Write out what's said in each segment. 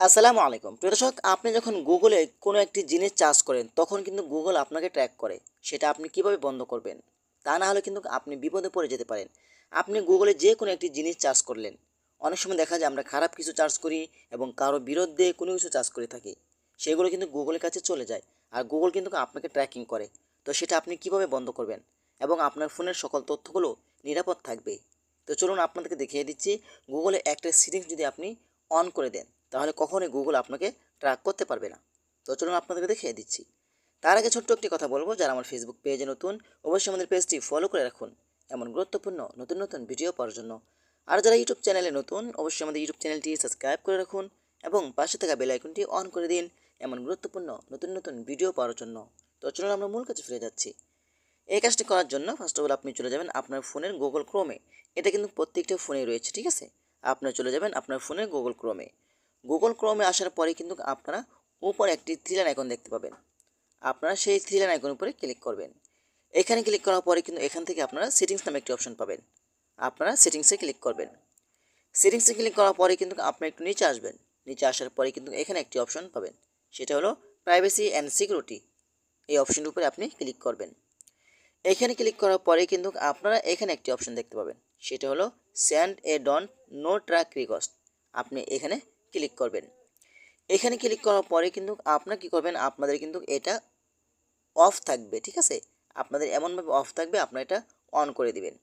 আসসালামু আলাইকুম। প্রিয় দর্শক, আপনি যখন গুগলে কোনো একটি জিনিস চার্জ করেন, তখন কিন্তু গুগল আপনাকে ট্র্যাক করে, সেটা আপনি কীভাবে বন্ধ করবেন? তা না হলে কিন্তু আপনি বিপদে পড়ে যেতে পারেন। আপনি গুগলে যে কোনো একটি জিনিস চার্জ করলেন, অনেক সময় দেখা যায় আমরা খারাপ কিছু চার্জ করি এবং কারও বিরুদ্ধে কোনো কিছু চার্জ করে থাকি, সেগুলো কিন্তু গুগলের কাছে চলে যায় আর গুগল কিন্তু আপনাকে ট্র্যাকিং করে। তো সেটা আপনি কীভাবে বন্ধ করবেন? এবং আপনার ফোনের সকল তথ্যগুলো নিরাপদ থাকবে? তো চলুন আপনাদেরকে দেখিয়ে দিচ্ছি গুগলে একটা সিটিংস যদি আপনি অন করে দেন তাহলে কখনোই গুগল আপনাকে ট্র্যাক করতে পারবে না। তো চলুন আপনাদেরকে দেখিয়ে দিচ্ছি। তার আগে ছোট্ট একটি কথা বলব, যারা আমার ফেসবুক পেজে নতুন, অবশ্যই আমাদের পেজটি ফলো করে রাখুন। এমন গুরুত্বপূর্ণ নতুন নতুন ভিডিও পাওয়ার জন্য। আর যারা ইউটিউব চ্যানেলে নতুন, অবশ্যই আমাদের ইউটিউব চ্যানেলটি সাবস্ক্রাইব করে রাখুন এবং পাশে থাকা বেল আইকনটি অন করে দিন এমন গুরুত্বপূর্ণ নতুন নতুন ভিডিও পাওয়ার জন্য। তো চলুন আমরা মূল কাছে ফিরে যাচ্ছি। এই কাজটি করার জন্য ফার্স্ট অফ অল আপনি চলে যাবেন আপনার ফোনের গুগল ক্রোমে এটা কিন্তু প্রত্যেকটা ফোনে রয়েছে, ঠিক আছে? আপনার চলে যাবেন আপনার ফোনের গুগল ক্রোমে গুগল ক্রোমে আসার পরে কিন্তু আপনারা উপরে একটি থ্রি লাইন আইকন দেখতে পাবেন। আপনারা সেই থ্রি লাইন আইকন উপরে ক্লিক করবেন। এখানে ক্লিক করার পরে কিন্তু এখান থেকে আপনারা সেটিংস নামে একটি অপশন পাবেন। আপনারা সেটিংসে ক্লিক করবেন। সেটিংসে ক্লিক করার পরে কিন্তু আপনি একটু নিচে আসবেন। নিচে আসার পরে কিন্তু এখানে একটি অপশন পাবেন। সেটা হলো প্রাইভেসি অ্যান্ড সিকিউরিটি এই অপশনটির উপরে আপনি ক্লিক করবেন। এখানে ক্লিক করার পরে কিন্তু আপনারা এখানে একটি অপশন দেখতে পাবেন। সেটা হলো send a do not track request আপনি এখানে ক্লিক করবেন। এখানে ক্লিক করার পরে কিন্তু আপনারা কী করবেন, আপনাদের কিন্তু এটা অফ থাকবে, ঠিক আছে? আপনাদের এমনভাবে অফ থাকবে, আপনারা এটা অন করে দিবেন।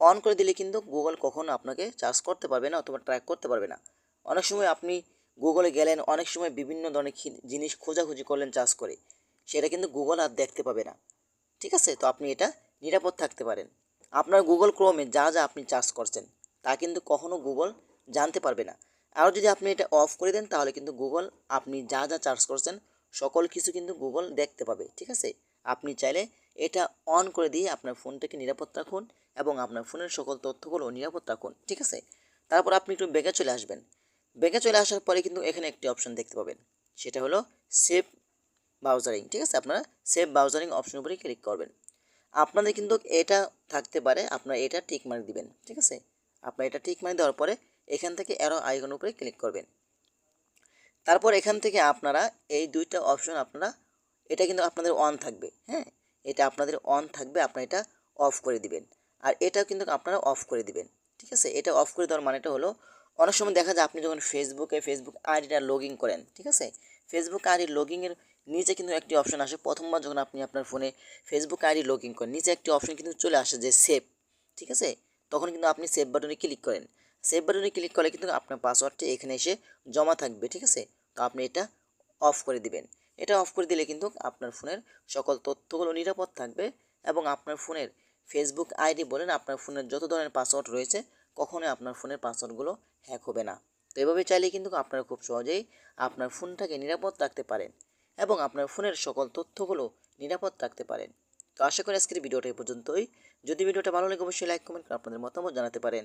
অন করে দিলে কিন্তু গুগল কখনো আপনাকে চার্জ করতে পারবে না অথবা ট্র্যাক করতে পারবে না। অনেক সময় আপনি গুগলে গেলেন, অনেক সময় বিভিন্ন ধরনের জিনিস খোঁজাখুঁজি করলেন চার্জ করে। সেটা কিন্তু গুগল আর দেখতে পাবে না। ঠিক আছে? তো আপনি এটা নিরাপদ থাকতে পারেন। আপনার গুগল ক্রোমে যা যা আপনি চার্জ করছেন, তা কিন্তু কখনো গুগল জানতে পারবে না। আর যদি আপনি এটা অফ করে দেন, তাহলে কিন্তু গুগল আপনি যা যা চার্জ করছেন, সকল কিছু কিন্তু গুগল দেখতে পাবে, ঠিক আছে? আপনি চাইলে এটা অন করে দিয়ে আপনার ফোনটাকে নিরাপদ রাখুন এবং আপনার ফোনের সকল তথ্যগুলো নিরাপদ রাখুন, ঠিক আছে? তারপর আপনি একটু বেগে চলে আসবেন। বেগে চলে আসার পরে কিন্তু এখানে একটি অপশন দেখতে পাবেন। সেটা হলো সেভ ব্রাউজারিং ঠিক আছে? আপনারা সেভ ব্রাউজারিং অপশনের উপরে ক্লিক করবেন। আপনাদের কিন্তু এটা থাকতে পারে, আপনারা এটা টিক মার্ক দিবেন, ঠিক আছে? আপনারা এটা টিক মার্ক দেওয়ার পরে এখান থেকে অ্যারো আইকনের উপরে ক্লিক করবেন। তারপর এখান থেকে আপনারা এই দুইটা অপশন আপনারা, এটা কিন্তু আপনাদের অন থাকবে হ্যাঁ? এটা আপনাদের অন থাকবে, আপনারা এটা অফ করে দিবেন। আর এটাও কিন্তু আপনারা অফ করে দিবেন, ঠিক আছে? এটা অফ করে দেওয়ার মানেটা হলো, অনেক সময় দেখা যায় আপনি যখন ফেসবুকে ফেসবুক আইডিটা লগ ইন করেন, ঠিক আছে? ফেসবুক আইডি লগিংয়ের নিচে কিন্তু একটি অপশন আসে। প্রথমবার যখন আপনি আপনার ফোনে ফেসবুক আইডি লগ ইন করেন, নিচে একটি অপশন কিন্তু চলে আসে যে সেভ ঠিক আছে? তখন কিন্তু আপনি সেভ বাটনে ক্লিক করেন। সেভ বাটনে ক্লিক করলে কিন্তু আপনার পাসওয়ার্ডটি এখানে এসে জমা থাকবে, ঠিক আছে? তো আপনি এটা অফ করে দিবেন। এটা অফ করে দিলে কিন্তু আপনার ফোনের সকল তথ্যগুলো নিরাপদ থাকবে এবং আপনার ফোনের ফেসবুক আইডি বলেন আপনার ফোনের যত ধরনের পাসওয়ার্ড রয়েছে, কখনোই আপনার ফোনের পাসওয়ার্ডগুলো হ্যাক হবে না। তো এভাবে চাইলে কিন্তু আপনারা খুব সহজেই আপনার ফোনটাকে নিরাপদ রাখতে পারেন এবং আপনার ফোনের সকল তথ্যগুলো নিরাপদ রাখতে পারেন। তো আশা করি আজকের ভিডিওটা এই পর্যন্তই। যদি ভিডিওটা ভালো লাগে, অবশ্যই লাইক কমেন্ট করে আপনাদের মতামত জানাতে পারেন।